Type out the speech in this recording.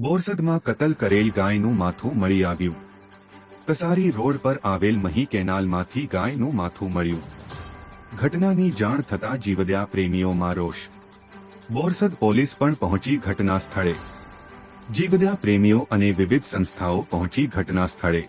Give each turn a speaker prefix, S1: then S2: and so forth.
S1: બોરસદમાં કતલ કરેલ ગાયનું માથું મળી આવ્યું. કસારી રોડ પર આવેલ મહી કેનાલમાંથી ગાયનું માથું મળ્યું. ઘટનાની જાણ થતાં જીવદયા પ્રેમીઓમાં રોષ. બોરસદ પોલીસ પણ પહોંચી ઘટના સ્થળે. જીવદયા પ્રેમીઓ અને વિવિધ સંસ્થાઓ પહોંચી ઘટના સ્થળે.